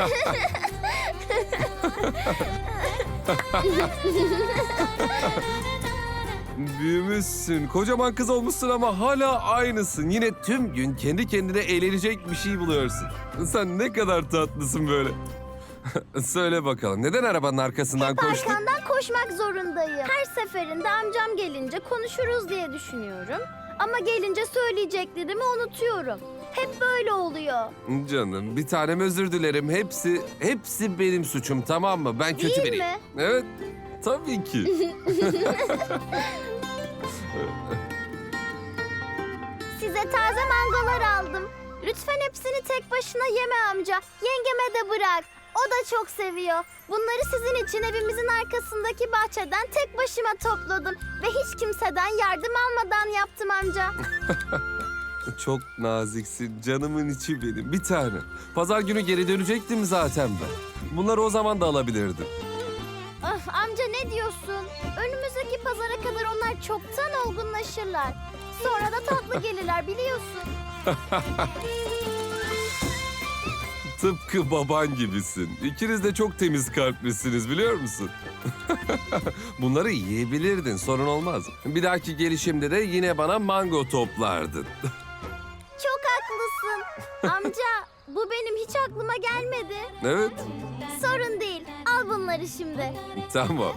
Büyümüşsün, kocaman kız olmuşsun ama hala aynısın. Yine tüm gün kendi kendine eğlenecek bir şey buluyorsun. Sen ne kadar tatlısın böyle. Söyle bakalım, neden arabanın arkasından koştun? Arkandan koşmak zorundayım. Her seferinde amcam gelince konuşuruz diye düşünüyorum. Ama gelince söyleyeceklerimi unutuyorum. Hep böyle oluyor. Canım, bir tanem özür dilerim. Hepsi, hepsi benim suçum tamam mı? Ben kötü Değil biriyim. mi? Evet, tabii ki. Size taze mangolar aldım. Lütfen hepsini tek başına yeme amca. Yengeme de bırak. O da çok seviyor. Bunları sizin için evimizin arkasındaki bahçeden tek başıma topladım. Ve hiç kimseden yardım almadan yaptım amca. Çok naziksin, canımın içi benim. Bir tane. Pazar günü geri dönecektim zaten ben. Bunları o zaman da alabilirdim. Ah, amca ne diyorsun? Önümüzdeki pazara kadar onlar çoktan olgunlaşırlar. Sonra da tatlı gelirler biliyorsun. Tıpkı baban gibisin. İkiniz de çok temiz kalplisiniz biliyor musun? Bunları yiyebilirdin, sorun olmaz. Bir dahaki gelişimde de yine bana mango toplardın. Haklısın. Amca bu benim hiç aklıma gelmedi. evet, Sorun değil. Al bunları şimdi. tamam.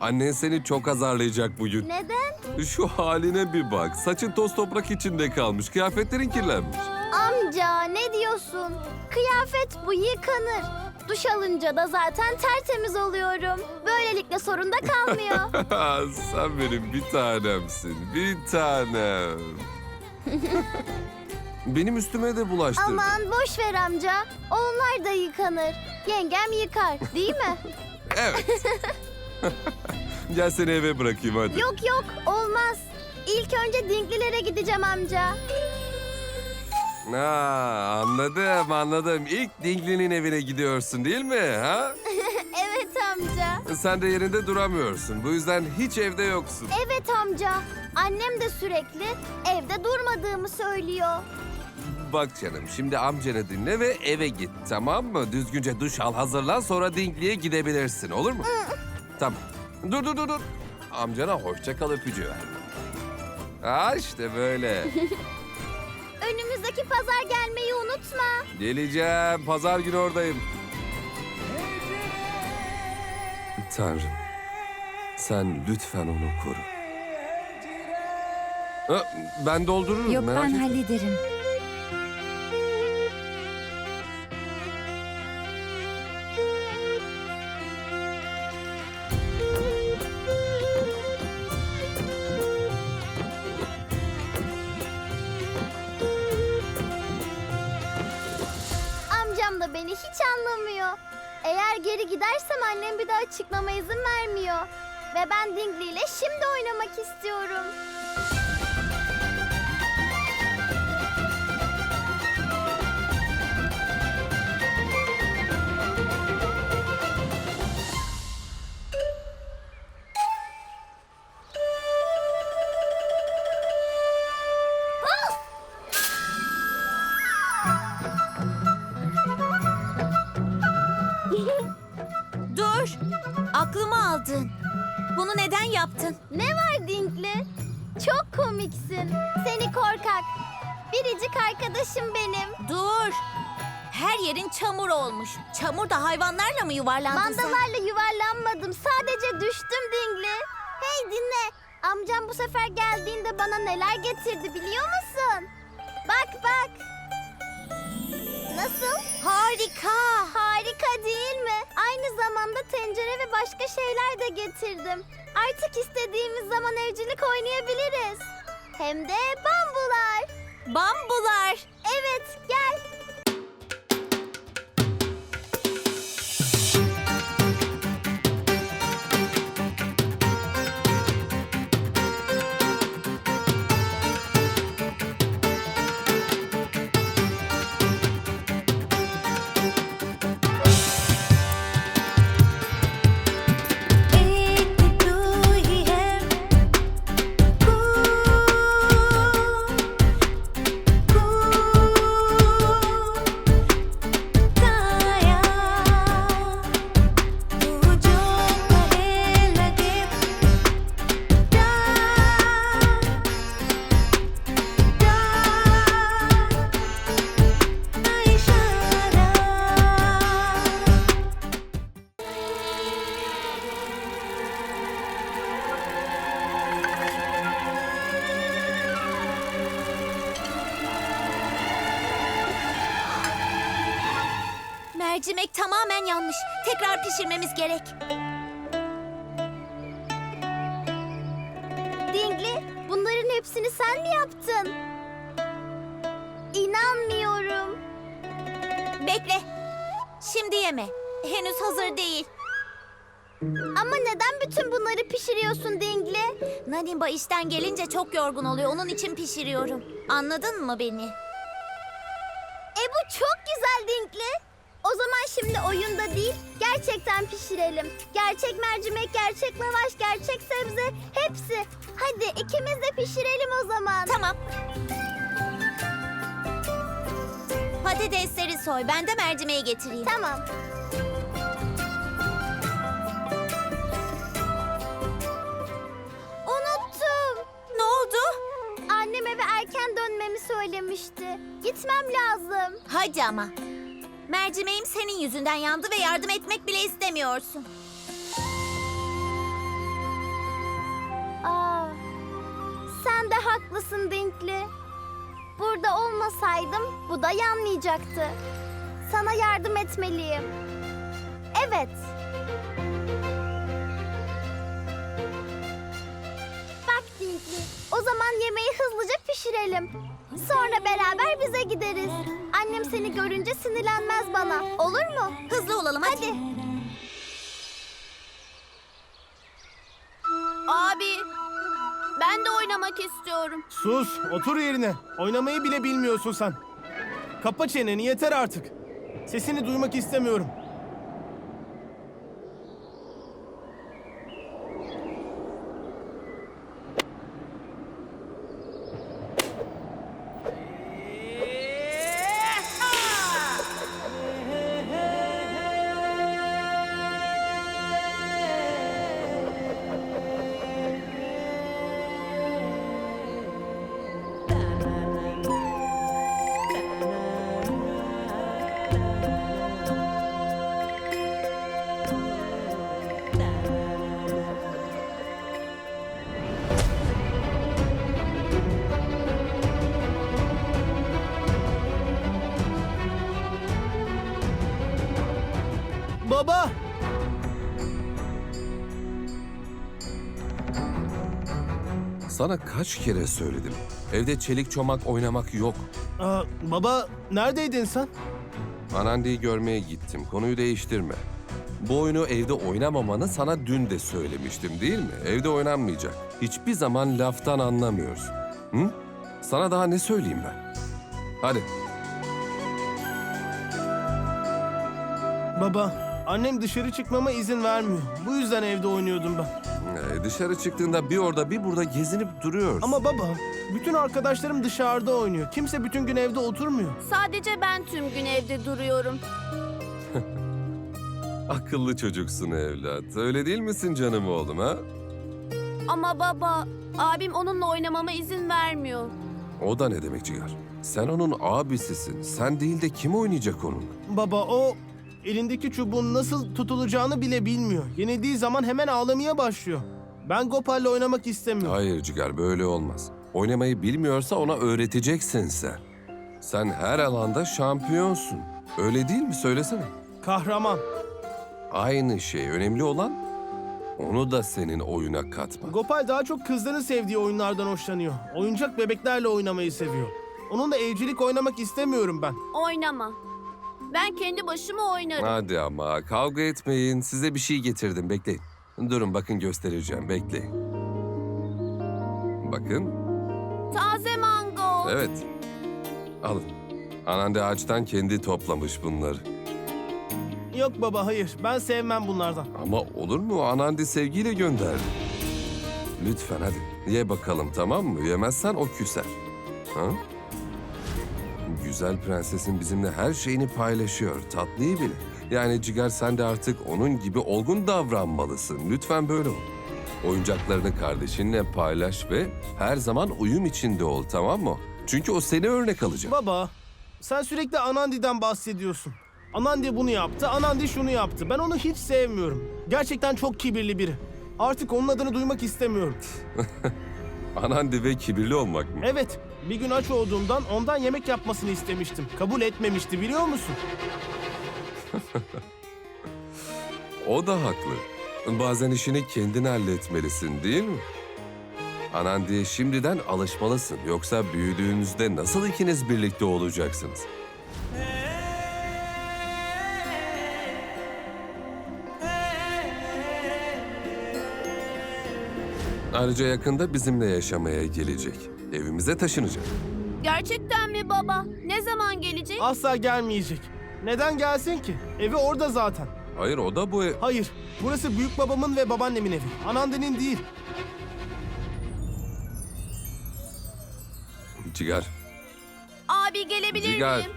Annen seni çok azarlayacak bugün. Neden? Şu haline bir bak. Saçın toz toprak içinde kalmış. Kıyafetlerin kirlenmiş. Amca ne diyorsun? Kıyafet bu yıkanır. Duş alınca da zaten tertemiz oluyorum. Böylelikle sorun da kalmıyor. Sen benim bir tanemsin. Bir tanem. benim üstüme de bulaştırdın. Aman boş ver amca. Onlar da yıkanır. Yengem yıkar değil mi? Evet. Gel seni eve bırakayım hadi. yok yok olmaz. İlk önce Dinklilere gideceğim amca. Ha, anladım anladım. İlk Dingli'nin evine gidiyorsun değil mi? Ha? Evet amca. Sen de yerinde duramıyorsun. Bu yüzden hiç evde yoksun. Evet amca. Annem de sürekli evde durmadığımı söylüyor. Bak canım şimdi amcanı dinle ve eve git tamam mı? Düzgünce duş al hazırlan sonra Dingli'ye gidebilirsin olur mu? tamam. Dur dur dur dur. Amcana hoşça kal öpücüğü ver. Ha işte böyle. Önümüzdeki pazar gelmeyi unutma. Geleceğim. Pazar günü oradayım. Tanrım. Sen lütfen onu koru. Ha, ben doldururum Yok merak ben etme. hallederim. İstiyorum. Hayvanlarla mı yuvarlandın sen? Mandalarla yuvarlanmadım. Sadece düştüm Dingley. Hey dinle. Amcam bu sefer geldiğinde bana neler getirdi biliyor musun? Bak bak. Nasıl? Harika. Harika değil mi? Aynı zamanda tencere ve başka şeyler de getirdim. Artık istediğimiz zaman evcilik oynayabiliriz. Hem de bambular. Bambular. Evet gel. Mercimek tamamen yanmış. Tekrar pişirmemiz gerek. Dingli, bunların hepsini sen mi yaptın? İnanmıyorum. Bekle. Şimdi yeme. Henüz hazır değil. Ama neden bütün bunları pişiriyorsun Dingli? Nanimba işten gelince çok yorgun oluyor. Onun için pişiriyorum. Anladın mı beni? E bu çok güzel Dinkli. Oyunda değil, gerçekten pişirelim. Gerçek mercimek, gerçek lavaş, gerçek sebze, hepsi. Hadi ikimiz de pişirelim o zaman. Tamam. Patatesleri soy. Ben de mercimeği getireyim. Tamam. Unuttum. Ne oldu? Annem eve erken dönmemi söylemişti. Gitmem lazım. Hadi ama. Mercimeğim senin yüzünden yandı ve yardım etmek bile istemiyorsun. Aa, sen de haklısın Dinkli. Burada olmasaydım bu da yanmayacaktı. Sana yardım etmeliyim. Evet. Bak Dinkli, o zaman yemeği hızlıca pişirelim. Sonra beraber bize gideriz. Annem seni görünce sinirlenmez bana. Olur mu? Hızlı olalım hadi. Hadi. Abi, ben de oynamak istiyorum. Sus, otur yerine. Oynamayı bile bilmiyorsun sen. Kapa çeneni yeter artık. Sesini duymak istemiyorum. Baba! Sana kaç kere söyledim. Evde çelik çomak oynamak yok. Aa, baba, neredeydin sen? Anandi'yi görmeye gittim. Konuyu değiştirme. Bu oyunu evde oynamamanı sana dün de söylemiştim değil mi? Evde oynanmayacak. Hiçbir zaman laftan anlamıyorsun. Hı? Sana daha ne söyleyeyim ben? Hadi. Baba, annem dışarı çıkmama izin vermiyor. Bu yüzden evde oynuyordum ben. Ee, dışarı çıktığında bir orada bir burada gezinip duruyorsun. Ama baba, bütün arkadaşlarım dışarıda oynuyor. Kimse bütün gün evde oturmuyor. Sadece ben tüm gün evde duruyorum. Akıllı çocuksun evlat. Öyle değil misin canım oğlum ha? Ama baba, abim onunla oynamama izin vermiyor. O da ne demek Cigar? Sen onun abisisin. Sen değil de kim oynayacak onunla? Baba o elindeki çubuğun nasıl tutulacağını bile bilmiyor. Yenildiği zaman hemen ağlamaya başlıyor. Ben Gopal'le oynamak istemiyorum. Hayır Cigar böyle olmaz. Oynamayı bilmiyorsa ona öğreteceksin sen. Sen her alanda şampiyonsun. Öyle değil mi? Söylesene. Kahraman. Aynı şey. Önemli olan onu da senin oyuna katma. Gopal daha çok kızların sevdiği oyunlardan hoşlanıyor. Oyuncak bebeklerle oynamayı seviyor. Onunla evcilik oynamak istemiyorum ben. Oynama. Ben kendi başıma oynarım. Hadi ama kavga etmeyin. Size bir şey getirdim. Bekleyin. Durun bakın göstereceğim. Bekleyin. Bakın. Taze mango. Evet. Alın. Anande ağaçtan kendi toplamış bunları. Yok baba hayır ben sevmem bunlardan. Ama olur mu? Anandi sevgiyle gönderdi. Lütfen hadi. Ye bakalım tamam mı? Yemezsen o küser. Ha? Güzel prensesin bizimle her şeyini paylaşıyor. Tatlıyı bile. Yani Cigar sen de artık onun gibi olgun davranmalısın. Lütfen böyle ol. Oyuncaklarını kardeşinle paylaş ve her zaman uyum içinde ol tamam mı? Çünkü o seni örnek alacak. Baba sen sürekli Anandi'den bahsediyorsun. Anandi bunu yaptı, Anandi şunu yaptı. Ben onu hiç sevmiyorum. Gerçekten çok kibirli biri. Artık onun adını duymak istemiyorum. Anandi ve kibirli olmak mı? Evet, bir gün aç olduğumdan ondan yemek yapmasını istemiştim. Kabul etmemişti biliyor musun? O da haklı. Bazen işini kendin halletmelisin değil mi? Anandi'ye şimdiden alışmalısın. Yoksa büyüdüğünüzde nasıl ikiniz birlikte olacaksınız? Ayrıca yakında bizimle yaşamaya gelecek. Evimize taşınacak. Gerçekten mi baba? Ne zaman gelecek? Asla gelmeyecek. Neden gelsin ki? Evi orada zaten. Hayır o da bu ev... Hayır, burası büyük babamın ve babaannemin evi. Anandi'nin değil. Cigar. Abi gelebilir Cigar. miyim?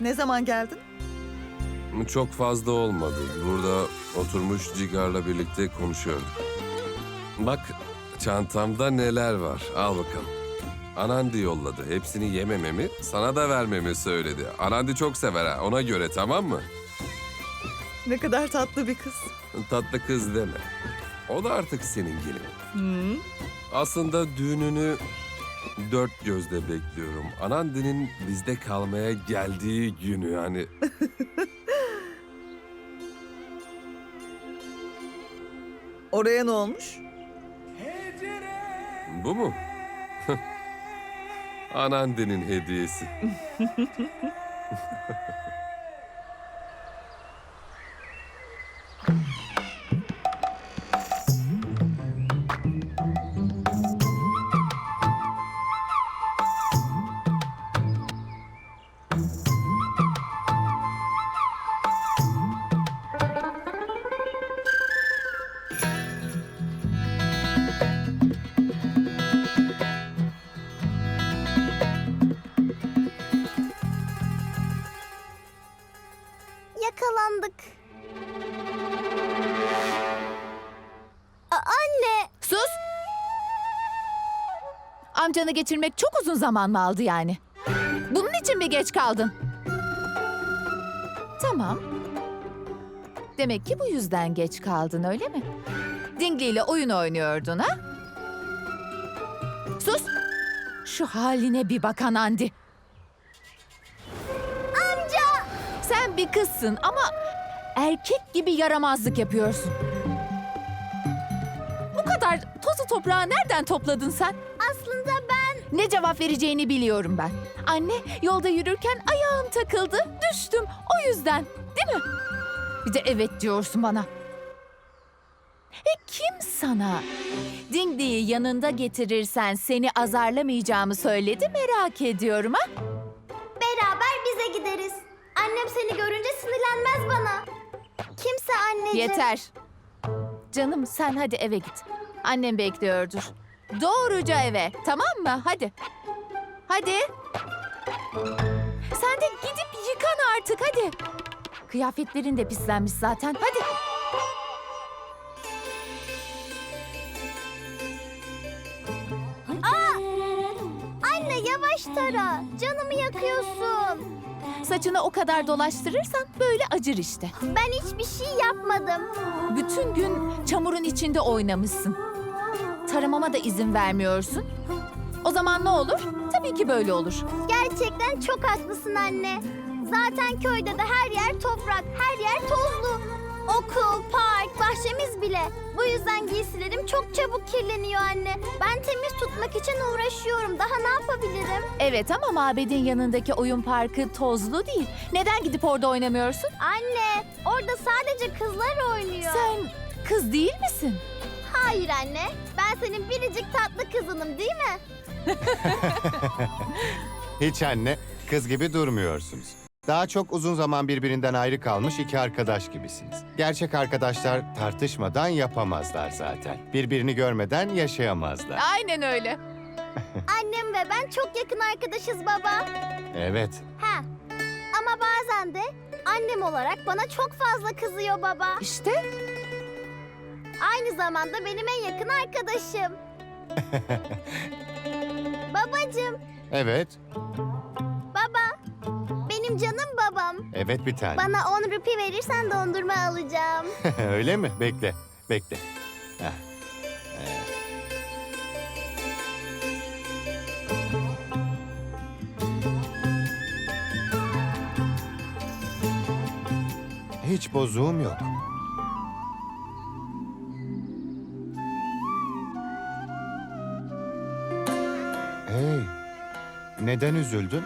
Ne zaman geldin? Çok fazla olmadı. Burada oturmuş Cigar'la birlikte konuşuyorduk. Bak çantamda neler var. Al bakalım. Anandi yolladı. Hepsini yemememi, sana da vermemi söyledi. Anandi çok sever ha. Ona göre tamam mı? Ne kadar tatlı bir kız. Tatlı kız deme. O da artık senin gelinin. Hı. Aslında düğününü dört gözle bekliyorum. Anandi'nin bizde kalmaya geldiği günü yani. Oraya ne olmuş? Bu mu? Anandi'nin hediyesi. Yakalandık. A- anne, Sus! Amcanı getirmek çok uzun zaman mı aldı yani? Bunun için mi geç kaldın? Tamam. Demek ki bu yüzden geç kaldın öyle mi? Dingley ile oyun oynuyordun ha? Sus! Şu haline bir bak Anandi. Amca! Sen bir kızsın ama erkek gibi yaramazlık yapıyorsun. Bu kadar tozu toprağı nereden topladın sen? aslında ben... Ne cevap vereceğini biliyorum ben. Anne, yolda yürürken ayağım takıldı, düştüm. O yüzden, değil mi? Bir de evet diyorsun bana. E kim sana Dingley'i yanında getirirsen seni azarlamayacağımı söyledi merak ediyorum ha? Beraber bize gideriz. Annem seni görünce sinirlenmez bana. Kimse anneciğim. Yeter. Canım sen hadi eve git. Annem bekliyordur. Doğruca eve tamam mı? Hadi. Hadi. Sen de gidip yıkan artık hadi. Kıyafetlerin de pislenmiş zaten. Hadi. Anne yavaş tara. Canımı yakıyorsun. Saçını o kadar dolaştırırsan böyle acır işte. Ben hiçbir şey yapmadım. Bütün gün çamurun içinde oynamışsın. Taramama da izin vermiyorsun. O zaman ne olur? Tabii ki böyle olur. Gerçekten çok haklısın anne. Zaten köyde de her yer toprak, her yer tozlu. Okul, park, bahçemiz bile. Bu yüzden giysilerim çok çabuk kirleniyor anne. Ben temiz tutmak için uğraşıyorum. Daha ne yapabilirim? Evet ama mabedin yanındaki oyun parkı tozlu değil. Neden gidip orada oynamıyorsun? Anne, orada sadece kızlar oynuyor. Sen kız değil misin? Hayır anne. Ben senin biricik tatlı kızınım değil mi? Hiç anne, kız gibi durmuyorsunuz. Daha çok uzun zaman birbirinden ayrı kalmış iki arkadaş gibisiniz. Gerçek arkadaşlar tartışmadan yapamazlar zaten. Birbirini görmeden yaşayamazlar. Aynen öyle. Annem ve ben çok yakın arkadaşız baba. Evet, Ha. Ama bazen de annem olarak bana çok fazla kızıyor baba. İşte Aynı zamanda benim en yakın arkadaşım. Babacım, evet, canım babam. Evet bir tane. Bana 10 rupi verirsen dondurma alacağım. Öyle mi? Bekle, bekle. Ee. Hiç bozuğum yok. Hey, neden üzüldün?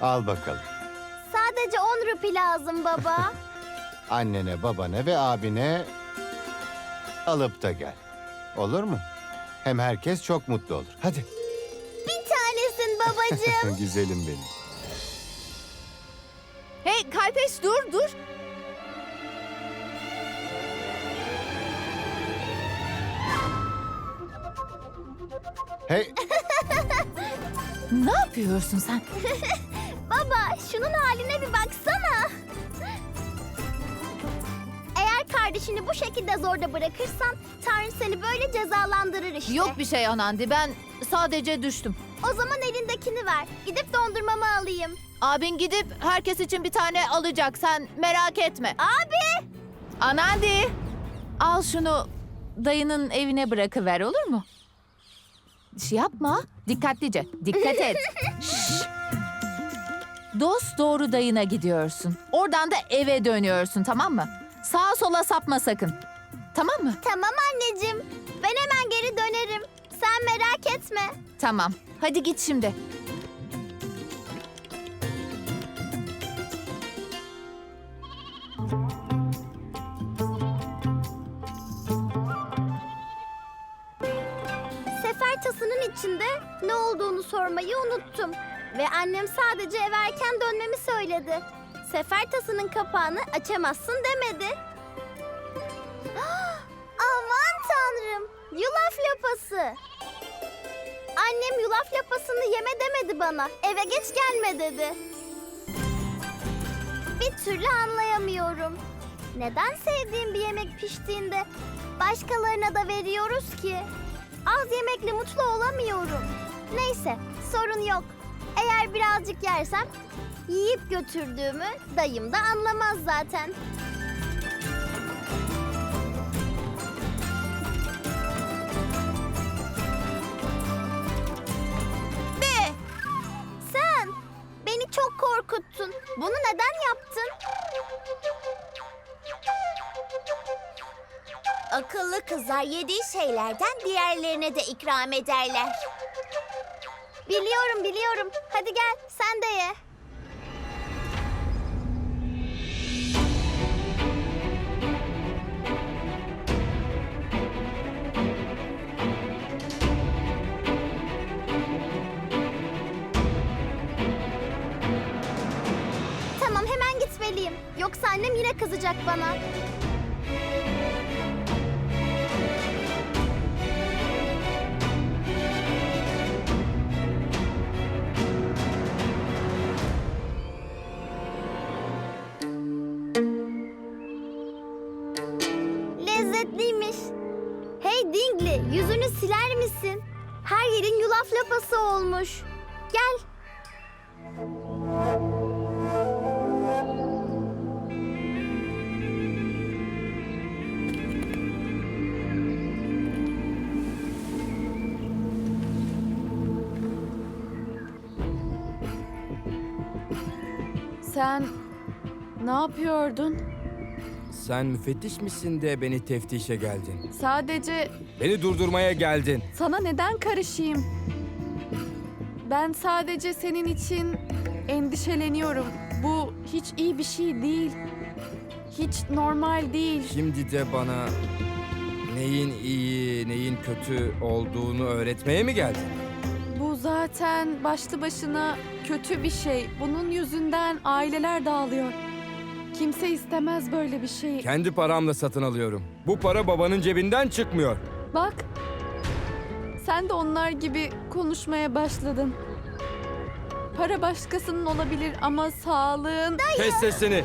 Al bakalım. Sadece 10 rupi lazım baba. Annene, babana ve abine alıp da gel. Olur mu? Hem herkes çok mutlu olur. Hadi. Bir tanesin babacığım. Güzelim benim. Hey Kalpeş dur dur. Hey, Ne yapıyorsun sen? Şunun haline bir baksana. Eğer kardeşini bu şekilde zorda bırakırsan Tanrı seni böyle cezalandırır işte. Yok bir şey Anandi ben sadece düştüm. O zaman elindekini ver. Gidip dondurmamı alayım. Abin gidip herkes için bir tane alacak sen merak etme. Abi! Anandi al şunu dayının evine bırakıver olur mu? Şey yapma dikkatlice dikkat et. Şşş. Dost doğru dayına gidiyorsun. Oradan da eve dönüyorsun tamam mı? Sağa sola sapma sakın. Tamam mı? Tamam anneciğim. Ben hemen geri dönerim. Sen merak etme. Tamam. Hadi git şimdi. Sefer tasının içinde ne olduğunu sormayı unuttum. Ve annem sadece eve erken dönmemi söyledi. Sefer tasının kapağını açamazsın demedi. Aman tanrım! Yulaf lapası. Annem yulaf lapasını yeme demedi bana. Eve geç gelme dedi. Bir türlü anlayamıyorum. Neden sevdiğim bir yemek piştiğinde başkalarına da veriyoruz ki? Az yemekle mutlu olamıyorum. Neyse, sorun yok. Eğer birazcık yersem yiyip götürdüğümü dayım da anlamaz zaten. Be! Sen beni çok korkuttun. Bunu neden yaptın? Akıllı kızlar yediği şeylerden diğerlerine de ikram ederler. Biliyorum biliyorum. Hadi gel sen de ye. Tamam hemen gitmeliyim. Yoksa annem yine kızacak bana. Sen ne yapıyordun? Sen müfettiş misin de beni teftişe geldin? Sadece Beni durdurmaya geldin. sana neden karışayım? Ben sadece senin için endişeleniyorum. Bu hiç iyi bir şey değil. Hiç normal değil. Şimdi de bana neyin iyi, neyin kötü olduğunu öğretmeye mi geldin? Zaten başlı başına kötü bir şey. Bunun yüzünden aileler dağılıyor. Kimse istemez böyle bir şeyi. Kendi paramla satın alıyorum. Bu para babanın cebinden çıkmıyor. Bak. Sen de onlar gibi konuşmaya başladın. Para başkasının olabilir ama sağlığın... Kes sesini.